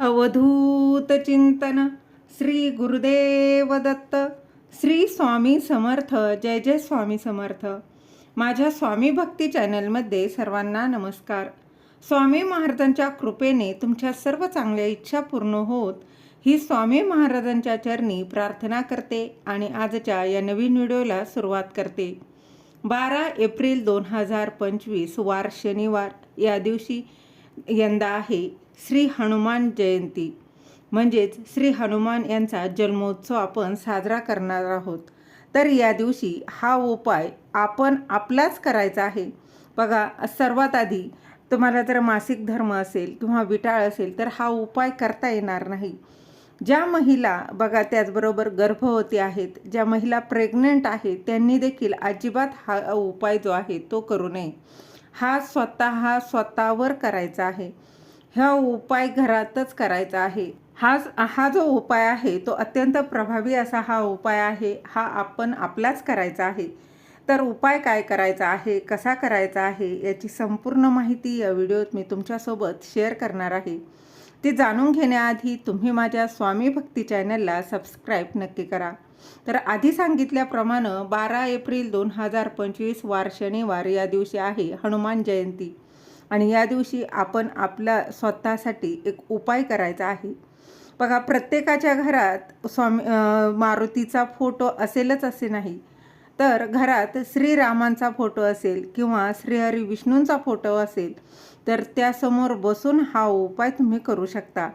अवधूत चिंतन श्री गुरुदेव दत्त श्री स्वामी समर्थ जय जय स्वामी समर्थ. माझ्या स्वामी भक्ती चॅनलमध्ये सर्वांना नमस्कार. स्वामी महाराजांच्या कृपेने तुमच्या सर्व चांगल्या इच्छा पूर्ण होत ही स्वामी महाराजांच्या चरणी प्रार्थना करते आणि आजच्या या नवीन व्हिडिओला सुरुवात करते. बारा एप्रिल दोन हजार पंचवीस वार शनिवार. या दिवशी यंदा आहे. श्री हनुमान जयंती. म्हणजेच श्री हनुमान यांचा जन्मोत्सव आपण साजरा करणार आहोत. तर या दिवशी हा उपाय आपण आपलाच करायचा आहे. बघा सर्वात आधी तुम्हाला जर मासिक धर्म असेल किंवा विटाळ असेल तर हा उपाय करता येणार नाही. ज्या महिला बघा त्याचबरोबर गर्भवती आहेत ज्या महिला प्रेग्नंट आहेत त्यांनी देखील अजिबात हा उपाय जो आहे तो करू नये. हा स्वतः स्वतःवर करायचा आहे. हा उपाय घरातच करायचा आहे. हा हा जो उपाय आहे तो अत्यंत प्रभावी असा हा उपाय आहे हा आपण आपलाच करायचा आहे. तर उपाय काय करायचा आहे कसा करायचा आहे याची संपूर्ण माहिती या व्हिडिओत मी तुमच्यासोबत शेअर करणार आहे. ती जाणून घेण्याआधी तुम्ही माझ्या स्वामी भक्ती चॅनलला सबस्क्राईब नक्की करा. तर आधी सांगितल्याप्रमाणे बारा एप्रिल दोन हजार पंचवीस वार शनिवार या दिवशी आहे हनुमान जयंती. आणि या दिवशी आपण आपला स्वतःसाठी एक उपाय करायचा आहे. बघा प्रत्येकाच्या घरात स्वामी मारुतीचा फोटो असेलच असे नाही. तर घरात श्रीरामांचा फोटो असेल किंवा श्रीहरी विष्णूंचा फोटो असेल तर त्यासमोर बसून हा उपाय तुम्ही करू शकता.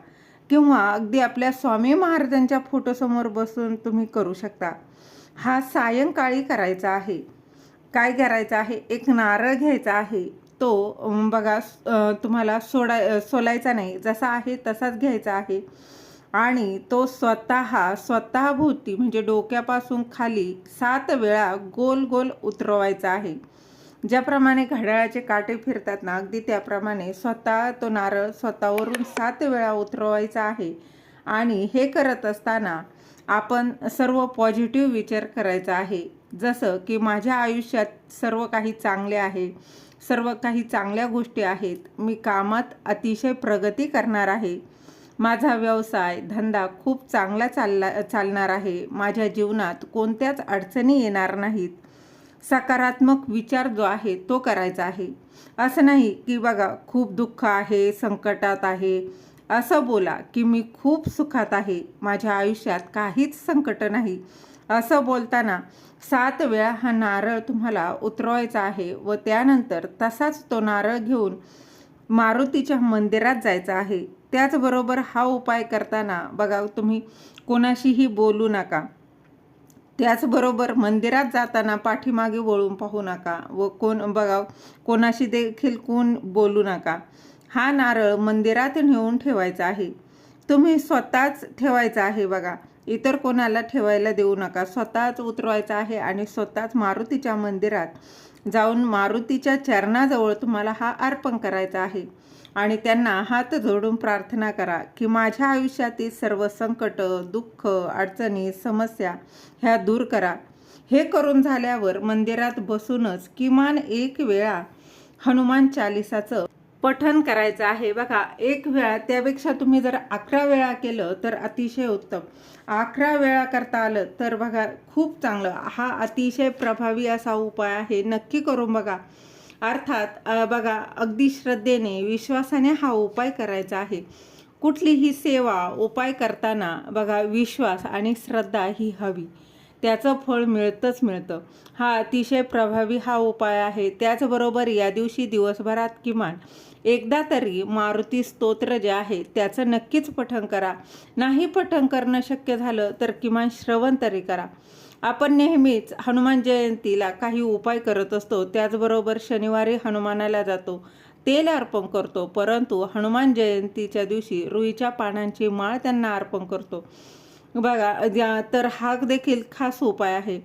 किंवा अगदी आपल्या स्वामी महाराजांच्या फोटोसमोर बसून तुम्ही करू शकता. हा सायंकाळी करायचा आहे. काय करायचं आहे? एक नारळ घ्यायचा आहे. तो बघा तुम्हाला सोडा सोलायचा नाही. जसा आहे तसाच घ्यायचा आहे. आणि तो स्वतः स्वतःभोवती म्हणजे डोक्यापासून खाली सात वेळा गोल गोल उतरवायचा आहे. ज्याप्रमाणे घड्याळाचे काटे फिरतात ना अगदी त्याप्रमाणे स्वतः तो नारळ स्वतःवरून सात वेळा उतरवायचा आहे. आणि हे करत असताना आपण सर्व पॉझिटिव्ह विचार करायचा आहे. जसं की माझ्या आयुष्यात सर्व काही चांगले आहे. सर्व काही चांगल्या गोष्टी आहेत. मी कामात अतिशय प्रगती करणार आहे. माझा व्यवसाय धंदा खूप चांगला चालला चालणार आहे. माझ्या जीवनात कोणत्याच अडचणी येणार नाहीत. सकारात्मक विचार जो आहे तो करायचा आहे. असं नाही की बघा खूप दुःख आहे संकटात आहे. असं बोला की मी खूप सुखात आहे. माझ्या आयुष्यात काहीच संकट नाही. असं बोलताना सात वेळा हा नारळ तुम्हाला उतरवायचा आहे व त्यानंतर तसाच तो नारळ घेऊन मारुतीच्या मंदिरात जायचं आहे. त्याचबरोबर हा उपाय करताना बघा तुम्ही कोणाशीही बोलू नका. त्याचबरोबर मंदिरात जाताना पाठीमागे वळून पाहू नका व कोण बघा कोणाशी देखील कोण बोलू नका. हा नारळ मंदिरात नेऊन ठेवायचा आहे. तुम्ही स्वतःच ठेवायचा आहे बघा. इतर कोणाला ठेवायला देऊ नका. स्वतःच उतरवायचं आहे आणि स्वतःच मारुतीच्या मंदिरात जाऊन मारुतीच्या चरणाजवळ तुम्हाला हा अर्पण करायचा आहे. आणि त्यांना हात जोडून प्रार्थना करा की माझ्या आयुष्यातील सर्व संकट दुःख अडचणी समस्या ह्या दूर करा. हे करून झाल्यावर मंदिरात बसूनच किमान एक वेळा हनुमान चालिसाचं पठन करायचं आहे. बघा एक वेळा त्यापेक्षा तुम्ही जर अकरा वेळा केलं तर अतिशय उत्तम. अकरा वेळा करता आलं तर बघा खूप चांगलं. हा अतिशय प्रभावी असा उपाय आहे. नक्की करून बघा. अर्थात बघा अगदी श्रद्धेने विश्वासाने हा उपाय करायचा आहे. कुठलीही सेवा उपाय करताना बघा विश्वास आणि श्रद्धा ही हवी. त्याचं फळ मिळतंच मिळतं. हा अतिशय प्रभावी हा उपाय आहे. त्याचबरोबर या दिवशी दिवसभरात किमान एकदा तरी मारुती स्तोत्र जे आहे त्याचं नक्कीच पठण करा. नाही पठण करणं शक्य झालं तर किमान श्रवण तरी करा. आपण नेहमीच हनुमान जयंतीला काही उपाय करत असतो. त्याचबरोबर शनिवारी हनुमानाला जातो. तेल अर्पण करतो. परंतु हनुमान जयंतीच्या दिवशी रुईच्या पानांची माळ त्यांना अर्पण करतो. बघा तर हा देखील खास उपाय आहे.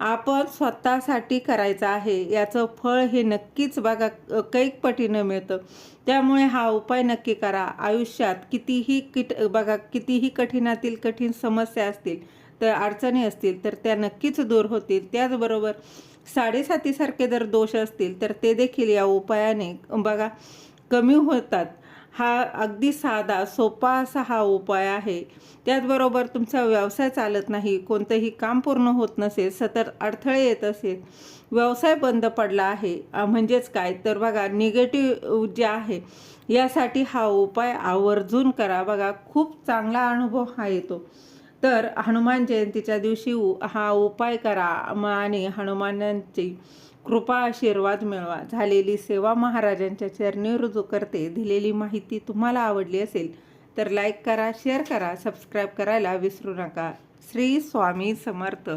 आपण स्वतःसाठी करायचं आहे. याचं फळ हे नक्कीच बघा कैक पटीनं मिळतं. त्यामुळे हा उपाय नक्की करा. आयुष्यात कितीही किट बघा कितीही कठीणातील कठीण समस्या असतील तर अडचणी असतील तर त्या नक्कीच दूर होतील. त्याचबरोबर साडेसातीसारखे जर दोष असतील तर ते देखील या उपायाने बघा कमी होतात. हा अगदी साधा सोपा असा हा उपाय आहे. त्याचबरोबर तुमचा व्यवसाय चालत नाही कोणतंही काम पूर्ण होत नसेल सतत अडथळे येत असेल व्यवसाय बंद पडला आहे. म्हणजेच काय? तर बघा निगेटिव्ह जे आहे यासाठी हा उपाय आवर्जून करा. बघा खूप चांगला अनुभव हा येतो. तर हनुमान जयंतीच्या दिवशी उ- हा उपाय करा. आणि हनुमानांची कृपा आशीर्वाद मिळवा. झालेली सेवा महाराजांच्या चरणी रुजू करते. दिलेली माहिती तुम्हाला आवडली असेल तर लाईक करा शेअर करा सबस्क्राईब करायला विसरू नका. श्री स्वामी समर्थ.